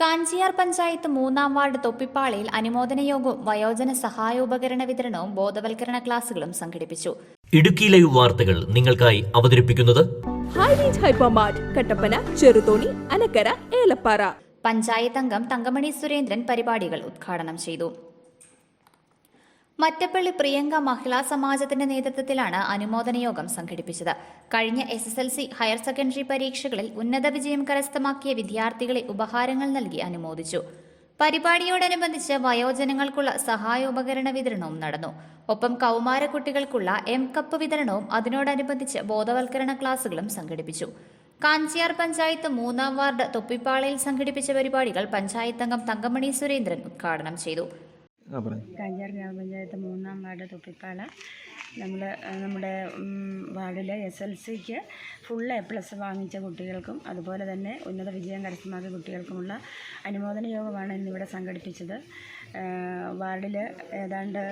കാഞ്ചിയാർ പഞ്ചായത്ത് മൂന്നാം വാർഡ് തൊപ്പിപ്പാളയിൽ അനുമോദന യോഗവും വയോജന സഹായോപകരണ വിതരണവും ബോധവൽക്കരണ ക്ലാസുകളും സംഘടിപ്പിച്ചു. ഇടുക്കി ലൈവ് വാർത്തകൾ നിങ്ങൾക്കായി അവതരിപ്പിക്കുന്നത് കട്ടപ്പന ചെറുതോണി അനക്കര ഏലപ്പാറ. പഞ്ചായത്ത് അംഗം തങ്കമണി സുരേന്ദ്രൻ പരിപാടികൾ ഉദ്ഘാടനം ചെയ്തു. മറ്റപ്പള്ളി പ്രിയങ്ക മഹിളാ സമാജത്തിന്റെ നേതൃത്വത്തിലാണ് അനുമോദന യോഗം സംഘടിപ്പിച്ചത്. കഴിഞ്ഞ S S L C higher secondary പരീക്ഷകളിൽ ഉന്നത വിജയം കരസ്ഥമാക്കിയ വിദ്യാർത്ഥികളെ ഉപഹാരങ്ങൾ നൽകി അനുമോദിച്ചു. പരിപാടിയോടനുബന്ധിച്ച് വയോജനങ്ങൾക്കുള്ള സഹായോപകരണ വിതരണവും നടന്നു. ഒപ്പം കൗമാര കുട്ടികൾക്കുള്ള എം കപ്പ് വിതരണവും അതിനോടനുബന്ധിച്ച് ബോധവൽക്കരണ ക്ലാസുകളും സംഘടിപ്പിച്ചു. കാഞ്ചിയാർ പഞ്ചായത്ത് മൂന്നാം വാർഡ് തൊപ്പിപ്പാളയിൽ സംഘടിപ്പിച്ച പരിപാടികൾ പഞ്ചായത്ത് അംഗം തങ്കമണി സുരേന്ദ്രൻ ഉദ്ഘാടനം ചെയ്തു. കാഞ്ചാർ ഗ്രാമപഞ്ചായത്ത് മൂന്നാം വാർഡ് തൊപ്പിപ്പാല നമ്മൾ നമ്മുടെ വാർഡിലെ എസ് എൽ സിക്ക് ഫുൾ എ പ്ലസ് വാങ്ങിച്ച കുട്ടികൾക്കും അതുപോലെ തന്നെ ഉന്നത വിജയം കരസ്ഥമാക്കിയ കുട്ടികൾക്കുമുള്ള അനുമോദന യോഗമാണ് ഇന്നിവിടെ സംഘടിപ്പിച്ചത്. വാർഡിൽ ഏതാണ്ട്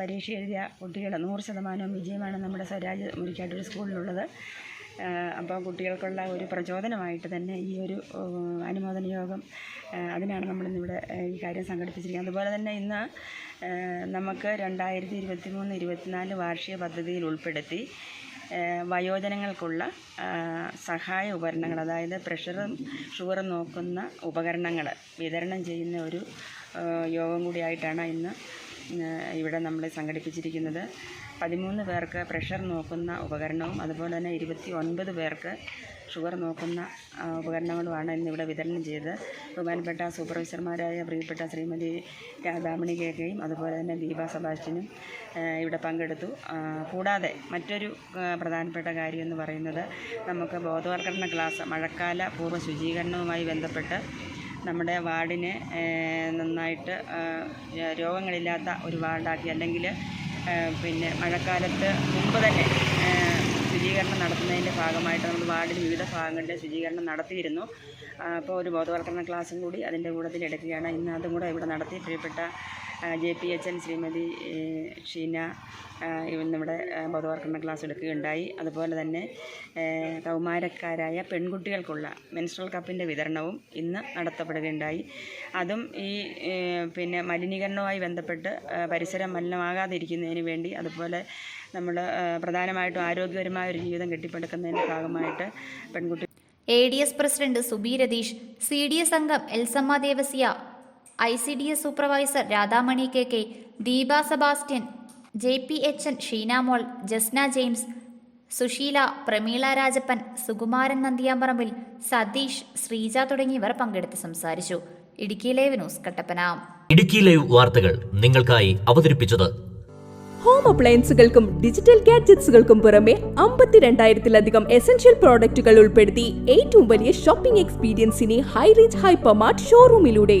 പരീക്ഷ എഴുതിയ കുട്ടികൾ നൂറ് ശതമാനവും വിജയമാണ് നമ്മുടെ സ്വരാജ് മുരിക്കാട്ടൂർ സ്കൂളിലുള്ളത്. അപ്പോൾ കുട്ടികൾക്കുള്ള ഒരു പ്രചോദനമായിട്ട് തന്നെ ഈ ഒരു അനുമോദന യോഗം അതിനാണ് നമ്മളിന്നിവിടെ ഈ കാര്യം സംഘടിപ്പിച്ചിരിക്കുന്നത്. അതുപോലെ തന്നെ ഇന്ന് നമുക്ക് രണ്ടായിരത്തി ഇരുപത്തി മൂന്ന് ഇരുപത്തിനാല് വാർഷിക പദ്ധതിയിൽ ഉൾപ്പെടുത്തി വയോജനങ്ങൾക്കുള്ള സഹായ ഉപകരണങ്ങൾ അതായത് പ്രഷറും ഷുഗറും നോക്കുന്ന ഉപകരണങ്ങൾ വിതരണം ചെയ്യുന്ന ഒരു യോഗം കൂടിയായിട്ടാണ് ഇന്ന് ഇവിടെ നമ്മൾ സംഘടിപ്പിച്ചിരിക്കുന്നത്. പതിമൂന്ന് പേർക്ക് പ്രഷർ നോക്കുന്ന ഉപകരണവും അതുപോലെ തന്നെ ഇരുപത്തി ഒൻപത് പേർക്ക് ഷുഗർ നോക്കുന്ന ഉപകരണങ്ങളുമാണ് ഇന്നിവിടെ വിതരണം ചെയ്തത്. ബഹുമാനപ്പെട്ട സൂപ്പർവൈസർമാരായ പ്രിയപ്പെട്ട ശ്രീമതി രാധാമണി കേക്കയും അതുപോലെ തന്നെ ദീപ സെബാസ്റ്റ്യനും ഇവിടെ പങ്കെടുത്തു. കൂടാതെ മറ്റൊരു പ്രധാനപ്പെട്ട കാര്യം എന്ന് പറയുന്നത് നമുക്ക് ബോധവൽക്കരണ ക്ലാസ് മഴക്കാല പൂർവ ശുചീകരണവുമായി ബന്ധപ്പെട്ട് നമ്മുടെ വാർഡിനെ നന്നായിട്ട് രോഗങ്ങളില്ലാത്ത ഒരു വാർഡാക്കി അല്ലെങ്കിൽ പിന്നെ മഴക്കാലത്ത് മുമ്പ് തന്നെ ശുചീകരണം നടത്തുന്നതിന്റെ ഭാഗമായിട്ട് നമ്മൾ വാർഡിൽ വിവിധ ഭാഗങ്ങളിൽ ശുചീകരണം നടത്തിയിരുന്നു. അപ്പോൾ ഒരു ബോധവൽക്കരണ ക്ലാസ്സും കൂടി അതിന്റെ കൂട്ടത്തിൽ എടുക്കുകയാണ്. ഇന്ന് അതും കൂടെ ഇവിടെ നടത്തി. പ്രിയപ്പെട്ട J P H N Shrimati Sheena നമ്മുടെ ബോധവൽക്കരണ ക്ലാസ് എടുക്കുകയുണ്ടായി. അതുപോലെ തന്നെ കൗമാരക്കാരായ പെൺകുട്ടികൾക്കുള്ള മെൻസ്ട്രൽ കപ്പിന്റെ വിതരണവും ഇന്ന് നടത്തപ്പെടുകയുണ്ടായി. അതും ഈ പിന്നെ മലിനീകരണവുമായി ബന്ധപ്പെട്ട് പരിസരം മലിനമാകാതിരിക്കുന്നതിന് വേണ്ടി അതുപോലെ നമ്മൾ പ്രധാനമായിട്ടും ആരോഗ്യപരമായ ഒരു ജീവിതം കെട്ടിപ്പടുക്കുന്നതിന്റെ ഭാഗമായിട്ട് പെൺകുട്ടി A D S president Subi Ratheesh C D S അംഗം Elsamma Devasia I C D S supervisor Radhamani K K Deepa Sebastian J P H N Sheenamol Jasna James Susheela Prameela Rajappan Sukumaran Nandiyamparambil Satheesh Sreeja തുടങ്ങിയവർ പങ്കെടുത്ത് സംസാരിച്ചു. Idukki live news Kattappana. Idukki live വാർത്തകൾ നിങ്ങൾക്കായി അവതരിപ്പിച്ചത് home അപ്ലയൻസുകൾക്കും digital ഗാഡ്ജറ്റ്സുകൾക്കും പുറമെ അമ്പത്തിരണ്ടായിരത്തിലധികം essential പ്രോഡക്റ്റുകൾ ഉൾപ്പെടുത്തി ഏറ്റവും വലിയ ഷോപ്പിംഗ് എക്സ്പീരിയൻസിനെ ഹൈ റേഞ്ച് ഹൈപ്പർമാർട്ട് ഷോറൂമിലൂടെ